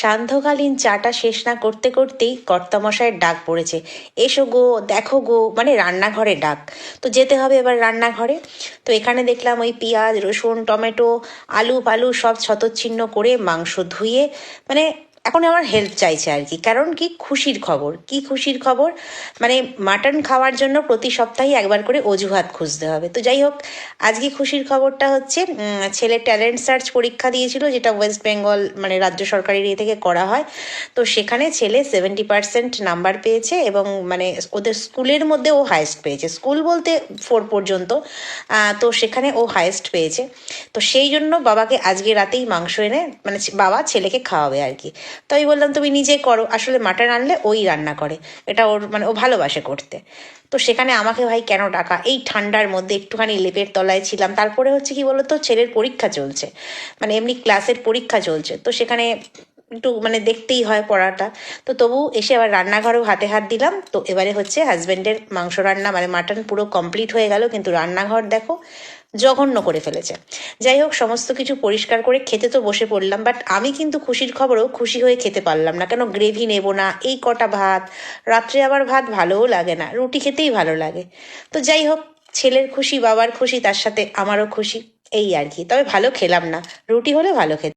সান্ধ্যকালীন চাটা শেষ না করতে করতেই কর্তামশায়ের ডাক পড়েছে। এসো গো, দেখো গো মানে রান্নাঘরে ডাক। তো যেতে হবে এবার রান্নাঘরে? তো এখানে দেখলাম ওই পেঁয়াজ, রসুন, টমেটো আলু ফালু সব ছতচ্ছিন্ন করে মাংস ধুয়ে মানে এখন আমার হেল্প চাইছে আর কি। কারণ কি? খুশির খবর। কি খুশির খবর? মানে মাটন খাওয়ার জন্য প্রতি সপ্তাহে একবার করে অজুহাত খুঁজতে হবে। তো যাই হোক, আজকে খুশির খবরটা হচ্ছে ছেলে ট্যালেন্ট সার্চ পরীক্ষা দিয়েছিল, যেটা ওয়েস্ট বেঙ্গল মানে রাজ্য সরকারের ইয়ে থেকে করা হয়। তো সেখানে ছেলে সেভেন্টি পার্সেন্ট নাম্বার পেয়েছে এবং মানে ওদের স্কুলের মধ্যে ও হায়েস্ট পেয়েছে। স্কুল বলতে ফোর পর্যন্ত। তো সেখানে ও হায়েস্ট পেয়েছে। তো সেই জন্য বাবাকে আজকে রাতেই মাংস এনে মানে বাবা ছেলেকে খাওয়াবে আর কি। তো আমি বললাম, তুমি নিজে করো। আসলে মাটন আনলে ওই রান্না করে। এটা ওর মানে ও ভালোবাসে করতে। তো সেখানে আমাকে ভাই কেন ডাকা? এই ঠান্ডার মধ্যে একটুখানি লেপের তলায় ছিলাম। তারপরে হচ্ছে কি বলতো, ছেলের পরীক্ষা চলছে। মানে এমনি ক্লাসের পরীক্ষা চলছে। তো সেখানে একটু মানে দেখতেই হয় পড়াটা তো তবু এসে আবার রান্নাঘরেও হাতে হাত দিলাম। তো এবারে হচ্ছে হাজব্যান্ডের মাংস রান্না মানে মাটন পুরো কমপ্লিট হয়ে গেল। কিন্তু রান্নাঘর দেখো জঘন্য করে ফেলেছে। যাই হোক, সমস্ত কিছু পরিষ্কার করে খেতে তো বসে পড়লাম। বাট আমি কিন্তু খুশির খবরও খুশি হয়ে খেতে পারলাম না। কেন গ্রেভি নেব না, এই কটা ভাত, রাত্রে আবার ভাত ভালোও লাগে না, রুটি খেতেই ভালো লাগে। তো যাই হোক, ছেলের খুশি, বাবার খুশি, তার সাথে আমারও খুশি, এই আর কি। তবে ভালো খেলাম না। রুটি হলে ভালো খেতে